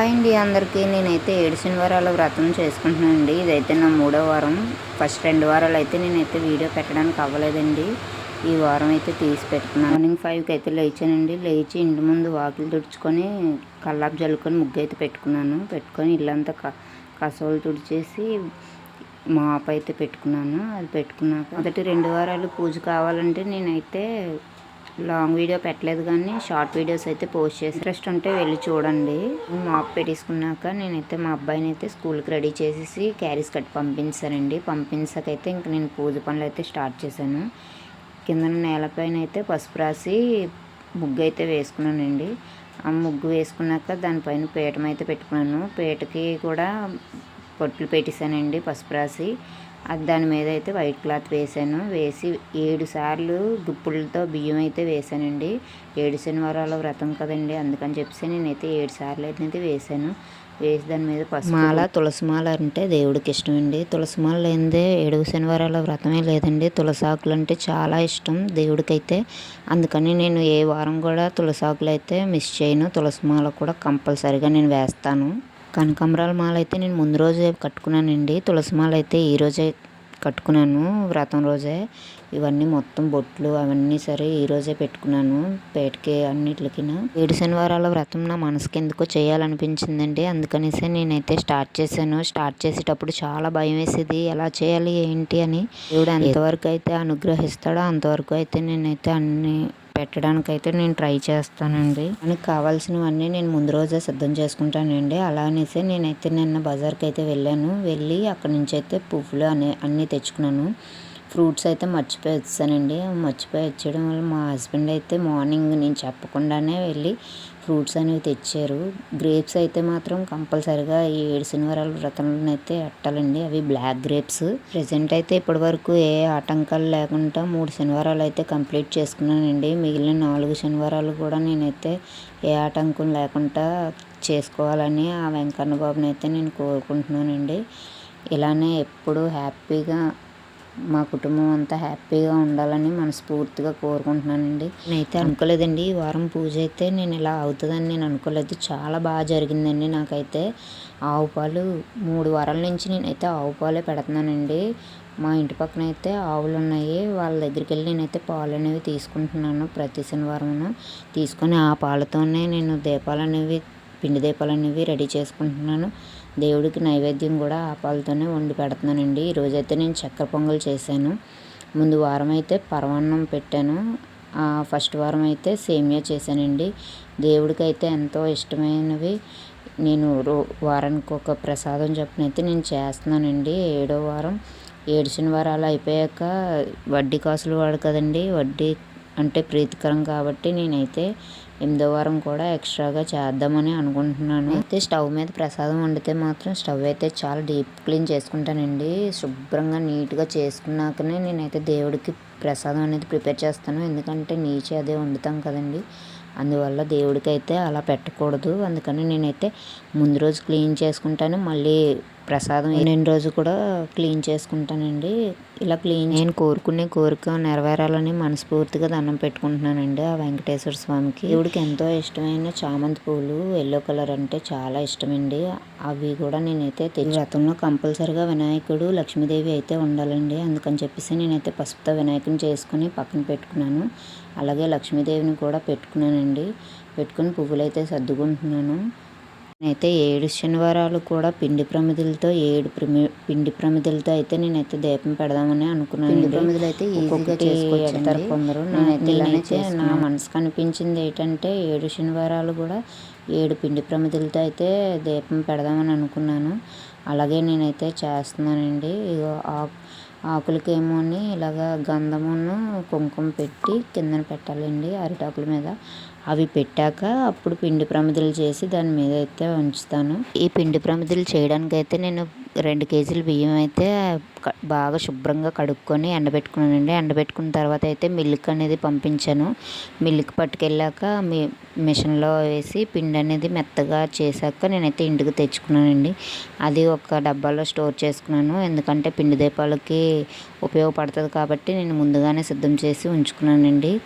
Hi అండి అందరికీ. నేనైతే ఏడు శనివారాల వ్రతం చేసుకుంటున్నానండి. ఇదైతే నా మూడో వారం. ఫస్ట్ రెండు వారాలు అయితే నేనైతే వీడియో పెట్టడానికి అవ్వలేదండి. ఈ వారం అయితే తీసి పెట్టుకున్నాను. మార్నింగ్ ఫైవ్కి అయితే లేచానండి. లేచి ఇంటి ముందు వాకిలు తుడుచుకొని కల్లాపు జల్లుకొని ముగ్గు అయితే పెట్టుకున్నాను. పెట్టుకొని ఇల్లంతా క కసవలు తుడిచేసి మాపైతే అయితే పెట్టుకున్నాను. అది పెట్టుకున్నాక మొదటి రెండు వారాలు పూజ కావాలంటే నేనైతే లాంగ్ వీడియో పెట్టలేదు కానీ షార్ట్ వీడియోస్ అయితే పోస్ట్ చేసి ఇంట్రెస్ట్ ఉంటే వెళ్ళి చూడండి. మాప్ పెట్టేసుకున్నాక నేనైతే మా అబ్బాయిని అయితే స్కూల్కి రెడీ చేసేసి క్యారీస్ కట్టి పంపించానండి పంపించాకైతే ఇంక నేను పూజ పనులు అయితే స్టార్ట్ చేశాను. కింద నేలపైన అయితే పసుపు రాసి ముగ్గు అయితే వేసుకున్నానండి. ఆ ముగ్గు వేసుకున్నాక దానిపైన పీఠం అయితే పెట్టుకున్నాను. పీటకి కూడా పొట్లు పెట్టేశానండి పసుపు రాసి. దాని మీద అయితే వైట్ క్లాత్ వేసాను వేసి ఏడు సార్లు దుప్పులతో బియ్యం అయితే వేసానండి ఏడు శనివారాల వ్రతం కదండి. అందుకని చెప్పేసి నేనైతే ఏడు సార్లు అయితే వేసాను వేసి దాని మీద పసుపు మాల తులసి మాల అంటే దేవుడికి ఇష్టం అండి తులసి మాల లేనిదే ఏడు శనివారాల వ్రతమే లేదండి. తులసాకులు అంటే చాలా ఇష్టం దేవుడికైతే. అందుకని నేను ఏ వారం కూడా తులసాకులు అయితే మిస్ చేయను. తులసి మాల కూడా కంపల్సరీగా నేను వేస్తాను. కనకాంబరాల మాల అయితే నేను ముందు రోజే కట్టుకున్నానండి. తులసి మాల అయితే రోజే కట్టుకున్నాను వ్రతం రోజే. ఇవన్నీ మొత్తం బొట్లు అవన్నీ సరే ఈరోజే పెట్టుకున్నాను పేటకి అన్నిటికి ఏడు శనివారాల వ్రతం నా మనసుకి ఎందుకో చేయాలనిపించిందండి. అందుకనేసి నేనైతే స్టార్ట్ చేశాను. స్టార్ట్ చేసేటప్పుడు చాలా భయం వేసేది ఎలా చేయాలి ఏంటి అని. దేవుడు ఎంతవరకు అయితే అనుగ్రహిస్తాడో అంతవరకు అయితే నేనైతే అన్ని పెట్టడానికైతే నేను ట్రై చేస్తానండి. మనకు కావాల్సినవన్నీ నేను ముందు రోజే సిద్ధం చేసుకుంటానండి. అలా అనేసి నేనైతే నిన్న బజార్కి అయితే వెళ్ళాను. వెళ్ళి అక్కడి నుంచి అయితే పువ్వులు అనే అన్నీ తెచ్చుకున్నాను. ఫ్రూట్స్ అయితే మర్చిపోయి వచ్చానండి. మర్చిపోయి వచ్చేయడం వల్ల మా హస్బెండ్ అయితే మార్నింగ్ నేను చెప్పకుండానే వెళ్ళి ఫ్రూట్స్ అనేవి తెచ్చారు. గ్రేప్స్ అయితే మాత్రం కంపల్సరిగా ఈ ఏడు శనివారాల వ్రతంలో అయితే ఎట్టాలండి అవి బ్లాక్ గ్రేప్స్. ప్రజెంట్ అయితే ఇప్పటి వరకు ఏ ఆటంకాలు లేకుండా మూడు శనివారాలు అయితే కంప్లీట్ చేసుకున్నానండి. మిగిలిన నాలుగు శనివారాలు కూడా నేనైతే ఏ ఆటంకం లేకుండా చేసుకోవాలని ఆ వెంకన్న బాబుని అయితే నేను కోరుకుంటున్నానండి. ఇలానే ఎప్పుడూ హ్యాపీగా మా కుటుంబం అంతా హ్యాపీగా ఉండాలని మనస్ఫూర్తిగా కోరుకుంటున్నానండి. నేనైతే అనుకోలేదండి. ఈ వారం పూజ అయితే నేను ఇలా అవుతుందని నేను అనుకోలేదు. చాలా బాగా జరిగిందండి నాకైతే. ఆవు పాలు మూడు వారాల నుంచి నేనైతే ఆవు పాలే పెడుతున్నానండి. మా ఇంటి పక్కన అయితే ఆవులు ఉన్నాయి. వాళ్ళ దగ్గరికి వెళ్ళి నేనైతే పాలు అనేవి తీసుకుంటున్నాను ప్రతి శనివారం తీసుకొని ఆ పాలతోనే నేను దీపాలు అనేవి పిండి దీపాలు అనేవి రెడీ చేసుకుంటున్నాను. దేవుడికి నైవేద్యం కూడా ఆపాలతోనే వండి పెడుతున్నానండి. ఈరోజైతే నేను చక్కెర పొంగల్ చేశాను. ముందు వారం అయితే పరమాన్నం పెట్టాను. ఫస్ట్ వారం అయితే సేమియా చేశానండి. దేవుడికి అయితే ఎంతో ఇష్టమైనవి. నేను రో వారానికి ఒక ప్రసాదం చొప్పున అయితే నేను చేస్తున్నానండి. ఏడో వారం ఏడు శనివారాలు అయిపోయాక వడ్డీ కాసులు వాడు కదండి. వడ్డీ అంటే ప్రీతికరం కాబట్టి నేనైతే ఎనిమిదో వారం కూడా ఎక్స్ట్రాగా చేద్దామని అనుకుంటున్నాను. అయితే స్టవ్ మీద ప్రసాదం వండితే మాత్రం స్టవ్ అయితే చాలా డీప్ క్లీన్ చేసుకుంటానండి. శుభ్రంగా నీట్గా చేసుకున్నాకనే నేనైతే దేవుడికి ప్రసాదం అనేది ప్రిపేర్ చేస్తాను. ఎందుకంటే నీచే అదే వండుతాం కదండి. అందువల్ల దేవుడికి అయితే అలా పెట్టకూడదు. అందుకని నేనైతే ముందు రోజు క్లీన్ చేసుకుంటాను. మళ్ళీ ప్రసాదం ఎన్ని రోజు కూడా క్లీన్ చేసుకుంటానండి. ఇలా క్లీన్ నేను కోరుకునే కోరిక నెరవేరాలని మనస్ఫూర్తిగా దండం పెట్టుకుంటున్నానండి ఆ వెంకటేశ్వర స్వామికి. దేవుడికి ఎంతో ఇష్టమైన చామంతి పూలు ఎల్లో కలర్ అంటే చాలా ఇష్టమండి. అవి కూడా నేనైతే వ్రతంలో కంపల్సరిగా వినాయకుడు లక్ష్మీదేవి అయితే ఉండాలండి. అందుకని చెప్పేసి నేనైతే పసుపుతో వినాయకుని చేసుకుని పక్కన పెట్టుకున్నాను. అలాగే లక్ష్మీదేవిని కూడా పెట్టుకున్నానండి. పెట్టుకుని పువ్వులు అయితే సర్దుకుంటున్నాను. నేనైతే ఏడు శనివారాలు కూడా పిండి ప్రమిదలతో ఏడు ప్రమి పిండి ప్రమిదలతో అయితే నేనైతే దీపం పెడదామని అనుకున్నాను పిండి ప్రమిదలు అయితే ఈజీగా కొందరు. నేనైతే నా మనసుకు అనిపించింది ఏంటంటే ఏడు శనివారాలు కూడా ఏడు పిండి ప్రమిదలతో అయితే దీపం పెడదామని అనుకున్నాను. అలాగే నేనైతే చేస్తున్నానండి. ఇగో ఆకులకేమో ఇలాగ గంధమును కుంకుమ పెట్టి కిందన పెట్టాలండి అరిటాకుల మీద. అవి పెట్టాక అప్పుడు పిండి ప్రమిదలు చేసి దాని మీద అయితే ఉంచుతాను ఈ పిండి ప్రమిదలు చేయడానికైతే నేను రెండు కేజీల బియ్యం అయితే బాగా శుభ్రంగా కడుక్కొని ఎండబెట్టుకున్నానండి. ఎండబెట్టుకున్న తర్వాత అయితే మిల్క్ అనేది పంపించాను. మిల్క్ పట్టుకెళ్ళాక మీ మిషన్లో వేసి పిండి అనేది మెత్తగా చేశాక నేనైతే ఇంటికి తెచ్చుకున్నానండి. అది ఒక డబ్బాలో స్టోర్ చేసుకున్నాను. ఎందుకంటే పిండి దీపాలకి ఉపయోగపడుతుంది కాబట్టి నేను ముందుగానే సిద్ధం చేసి ఉంచుకున్నానండి.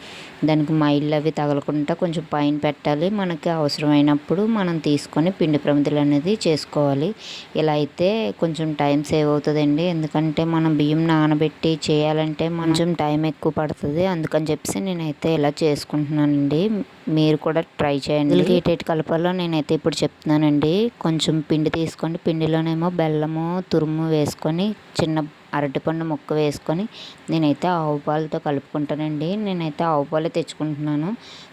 దానికి మైళ్ళు అవి తగలకుండా కొంచెం పైన పెట్టాలి. మనకి అవసరమైనప్పుడు మనం తీసుకొని పిండి ప్రమిదలు అనేది చేసుకోవాలి. ఇలా అయితే కొంచెం టైం సేవ్ అవుతుందండి. ఎందుకంటే మనం బియ్యం నానబెట్టి చేయాలంటే కొంచెం టైం ఎక్కువ పడుతుంది. అందుకని చెప్పేసి నేనైతే ఇలా చేసుకుంటున్నానండి. మీరు కూడా ట్రై చేయండి. ఏటేటి కలపాలో నేనైతే ఇప్పుడు చెప్తున్నానండి. కొంచెం పిండి తీసుకోండి. పిండిలోనేమో బెల్లము తురుము వేసుకొని చిన్న అరటిపండు ముక్క వేసుకొని నేనైతే ఆవు పాలతో కలుపుకుంటానండి. నేనైతే ఆవు పాలే తెచ్చుకుంటున్నాను.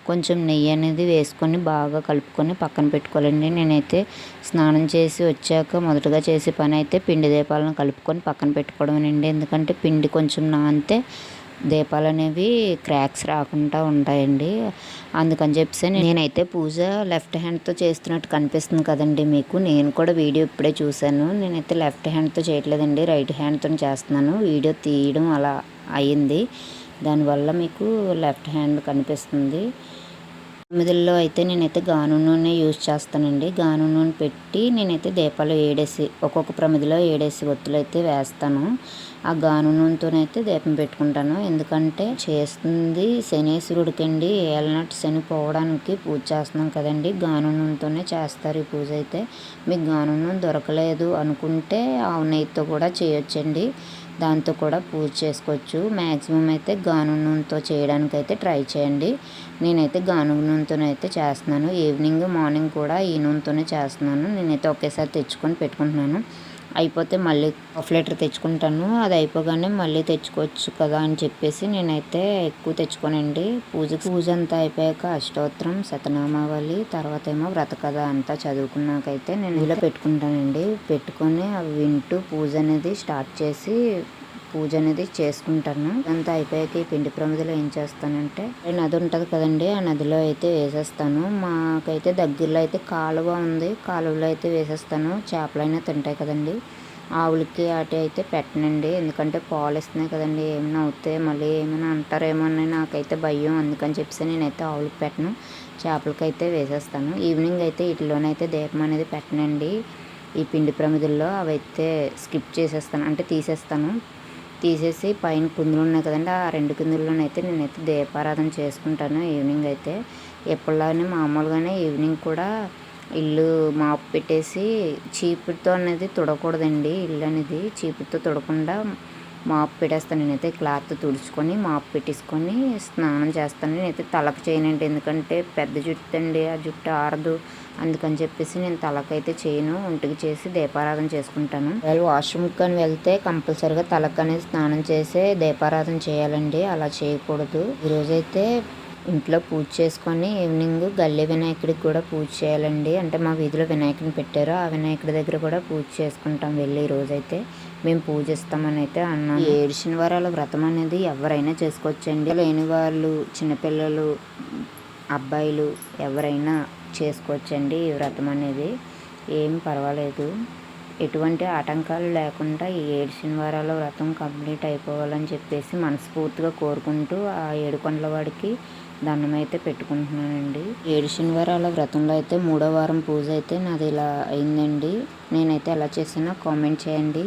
కొంచెం నెయ్యి అనేది వేసుకొని బాగా కలుపుకొని పక్కన పెట్టుకోవాలండి. నేనైతే స్నానం చేసి వచ్చాక మొదటగా చేసే పని అయితే పిండి దీపాలను కలుపుకొని పక్కన పెట్టుకోవడమేనండి. ఎందుకంటే పిండి కొంచెం నానితే దీపాలు అనేవి క్రాక్స్ రాకుండా ఉంటాయండి. అందుకని చెప్పేసి నేనైతే పూజ లెఫ్ట్ హ్యాండ్తో చేస్తున్నట్టు కనిపిస్తుంది కదండి మీకు. నేను కూడా వీడియో ఇప్పుడే చూశాను. నేనైతే లెఫ్ట్ హ్యాండ్తో చేయట్లేదండి. రైట్ హ్యాండ్తో చేస్తున్నాను. వీడియో తీయడం అలా అయింది. దానివల్ల మీకు లెఫ్ట్ హ్యాండ్ కనిపిస్తుంది. ప్రమిదల్లో అయితే నేనైతే గాను నూనె యూజ్ చేస్తానండి. గాను నూనె పెట్టి నేనైతే దీపాలు ఏడేసి ఒక్కొక్క ప్రమిదలో ఏడేసి ఒత్తులు అయితే వేస్తాను. ఆ గాను నూనెతోనైతే దీపం పెట్టుకుంటాను. ఎందుకంటే చేస్తుంది శనేశ్వరుడికండి. ఏలనట్టు శని పోవడానికి పూజ చేస్తున్నాం కదండి. గాను నూనెతోనే చేస్తారు ఈ పూజ అయితే. మీకు గాను నూనె దొరకలేదు అనుకుంటే ఆవు నెయ్యితో కూడా చేయొచ్చండి. దాంతో కూడా పూజ చేసుకోవచ్చు. మ్యాక్సిమం అయితే గాను నూనెతో చేయడానికి అయితే ట్రై చేయండి. నేనైతే గానుగ నూనెతోనైతే చేస్తున్నాను. ఈవినింగ్ మార్నింగ్ కూడా ఈ నూనెతోనే చేస్తున్నాను. నేనైతే ఒకేసారి తెచ్చుకొని పెట్టుకుంటున్నాను. అయిపోతే మళ్ళీ హాఫ్ లీటర్ తెచ్చుకుంటాను. అది అయిపోగానే మళ్ళీ తెచ్చుకోవచ్చు కదా అని చెప్పేసి నేనైతే ఎక్కువ తెచ్చుకోనండి. పూజకి పూజ అంతా అయిపోయాక అష్టోత్తరం శతనామావళి తర్వాత ఏమో వ్రత కథ అంతా చదువుకున్నాకైతే నేను ఇలా పెట్టుకుంటానండి. పెట్టుకొని అవి వింటూ పూజ అనేది స్టార్ట్ చేసి పూజ అనేది చేసుకుంటాను. అంతా అయిపోయాక ఈ పిండి ప్రమిదలో ఏం చేస్తానంటే నది ఉంటుంది కదండి ఆ నదిలో అయితే వేసేస్తాను. మాకైతే దగ్గరలో అయితే కాలువ ఉంది కాలువలో అయితే వేసేస్తాను. చేపలైనా తింటాయి కదండి. ఆవులకి అటు అయితే పెట్టనండి. ఎందుకంటే పాలు ఇస్తున్నాయి కదండి ఏమైనా అవుతే మళ్ళీ ఏమైనా అంటారేమో అని నాకైతే భయం. అందుకని చెప్పేసి నేనైతే ఆవులకి పెట్టను చేపలకైతే వేసేస్తాను. ఈవినింగ్ అయితే వీటిలోనైతే దీపం అనేది పెట్టనండి. ఈ పిండి ప్రమిదల్లో అవైతే స్కిప్ చేసేస్తాను అంటే తీసేస్తాను. తీసేసి పైన కుందులు ఉన్నాయి కదండి. ఆ రెండు కుందుల్లోనైతే నేనైతే దీపారాధన చేసుకుంటాను ఈవినింగ్ అయితే. ఎప్పటిలానే మామూలుగానే ఈవినింగ్ కూడా ఇల్లు మాపు పెట్టేసి చీపుతో అనేది తుడకూడదండి. ఇల్లు అనేది చీపుతో తుడకుండా మాపు పెట్టేస్తాను. నేనైతే క్లాత్ తుడుచుకొని మాపు పెట్టేసుకొని స్నానం చేస్తాను. నేనైతే తలకు చేయనండి. ఎందుకంటే పెద్ద జుట్టు అండి. ఆ జుట్టు ఆరదు. అందుకని చెప్పేసి నేను తలకైతే చేయను ఒంటికి చేసి దీపారాధన చేసుకుంటాను. ఒకవేళ వాష్రూమ్కి కానీ వెళ్తే కంపల్సరీగా తలకు అనేది స్నానం చేసే దీపారాధన చేయాలండి అలా చేయకూడదు. ఈరోజైతే ఇంట్లో పూజ చేసుకొని ఈవినింగ్ గల్లీ వినాయకుడికి కూడా పూజ చేయాలండి. అంటే మా వీధిలో వినాయకుడిని పెట్టారు ఆ వినాయకుడి దగ్గర కూడా పూజ చేసుకుంటాం వెళ్ళి రోజైతే. మేము పూజిస్తామని అయితే అన్నాం ఈ ఏడు శనివారాల వ్రతం అనేది ఎవరైనా చేసుకోవచ్చండి. లేని వాళ్ళు చిన్నపిల్లలు అబ్బాయిలు ఎవరైనా చేసుకోవచ్చండి ఈ వ్రతం అనేది. ఏం పర్వాలేదు. ఎటువంటి ఆటంకాలు లేకుండా ఈ ఏడు శనివారాల వ్రతం కంప్లీట్ అయిపోవాలని చెప్పేసి మనస్ఫూర్తిగా కోరుకుంటూ ఆ ఏడు కొండల వాడికి దండం అయితే పెట్టుకుంటున్నానండి. ఏడు శనివారాల వ్రతంలో అయితే మూడో వారం పూజ అయితే నాది ఇలా అయిందండి. నేనైతే ఎలా చేసినా కామెంట్ చేయండి.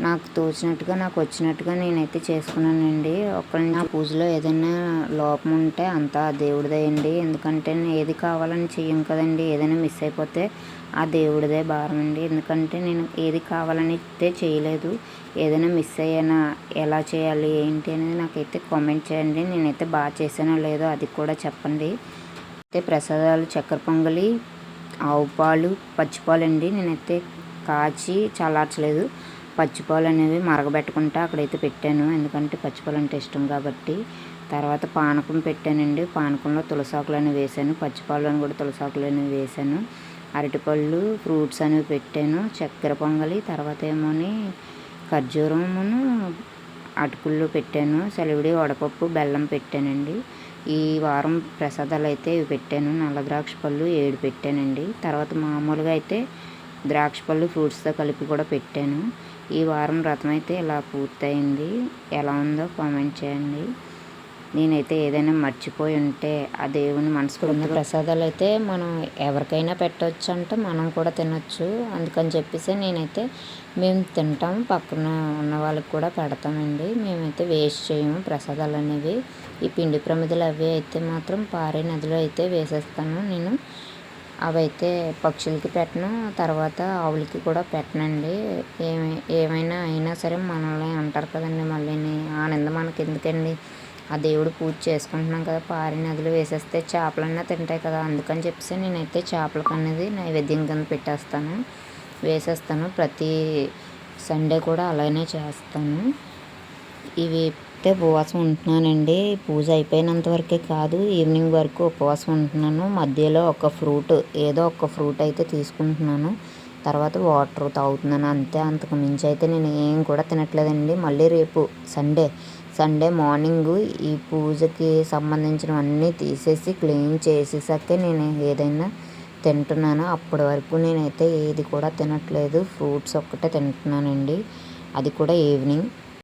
నాకు తోచినట్టుగా నాకు వచ్చినట్టుగా నేనైతే చేసుకున్నానండి. ఒక్క నా పూజలో ఏదైనా లోపం ఉంటే అంతా దేవుడిదే అండి. ఎందుకంటే నేను ఏది కావాలని చెయ్యం కదండి. ఏదైనా మిస్ అయిపోతే ఆ దేవుడిదే భారం అండి. ఎందుకంటే నేను ఏది కావాలని అయితే చేయలేదు. ఏదైనా మిస్ అయ్యానా ఎలా చేయాలి ఏంటి అనేది నాకైతే కామెంట్ చేయండి. నేనైతే బాగా చేసానో లేదో అది కూడా చెప్పండి. అయితే ప్రసాదాలు చక్కెర పొంగలి ఆవు పాలు పచ్చిపాలు అండి నేనైతే కాచి చల్లార్చలేదు. పచ్చిపాలు అనేవి మరగబెట్టుకుంటా అక్కడైతే పెట్టాను. ఎందుకంటే పచ్చిపాలు అంటే ఇష్టం కాబట్టి. తర్వాత పానకం పెట్టానండి. పానకంలో తులసాకులు అనేవి వేసాను పచ్చిపాలను కూడా తులసాకులు అనేవి వేసాను అరటిపళ్ళు ఫ్రూట్స్ అనేవి పెట్టాను. చక్కెర పొంగలి తర్వాత ఏమోని ఖర్జూరమును అటుకులు పెట్టాను. సెలవిడి వడపప్పు బెల్లం పెట్టానండి. ఈ వారం ప్రసాదాలు అయితే ఇవి పెట్టాను. నల్ల ద్రాక్ష పళ్ళు ఏడు పెట్టానండి. తర్వాత మామూలుగా అయితే ద్రాక్ష పళ్ళు ఫ్రూట్స్తో కలిపి కూడా పెట్టాను. ఈ వారం వ్రతం అయితే ఇలా పూర్తయింది. ఎలా ఉందో కామెంట్ చేయండి. నేనైతే ఏదైనా మర్చిపోయి ఉంటే ఆ దేవుని మనసుకున్న ప్రసాదాలు అయితే మనం ఎవరికైనా పెట్టవచ్చు అంటే మనం కూడా తినొచ్చు. అందుకని చెప్పేసి నేనైతే మేము తింటాం. పక్కన ఉన్న వాళ్ళకి కూడా పెడతామండి. మేమైతే వేస్ట్ చేయము ప్రసాదాలు అనేవి. ఈ పిండి ప్రమిదలు అవి అయితే మాత్రం పారే నదిలో అయితే వేసేస్తాను. నేను అవైతే పక్షులకి పెట్టను తర్వాత ఆవులకి కూడా పెట్టనండి. ఏమై ఏమైనా అయినా సరే మనల్ని అంటారు కదండి మళ్ళీ ఆనందం మనకి ఎందుకండి ఆ దేవుడు పూజ చేసుకుంటున్నాం కదా పారి నదులు వేసేస్తే చేపలన్నా తింటాయి కదా అందుకని చెప్పేసి నేనైతే చేపలకు అనేది నైవేద్యం కింద పెట్టేస్తాను. వేసేస్తాను ప్రతి సండే కూడా అలానే చేస్తాను. ఇవి అయితే ఉపవాసం ఉంటున్నానండి. పూజ అయిపోయినంత వరకే కాదు ఈవినింగ్ వరకు ఉపవాసం ఉంటున్నాను. మధ్యలో ఒక ఫ్రూట్ ఏదో ఒక ఫ్రూట్ అయితే తీసుకుంటున్నాను. తర్వాత వాటర్ తాగుతున్నాను. అంతే అంతకు మించి అయితే నేను ఏం కూడా తినట్లేదండి. మళ్ళీ రేపు సండే సండే మార్నింగ్ ఈ పూజకి సంబంధించినవన్నీ తీసేసి క్లీన్ చేసేసాకే నేను ఏదైనా తింటున్నాను. అప్పటి వరకు నేనైతే ఏది కూడా తినట్లేదు. ఫ్రూట్స్ ఒక్కటే తింటున్నానండి. అది కూడా ఈవినింగ్.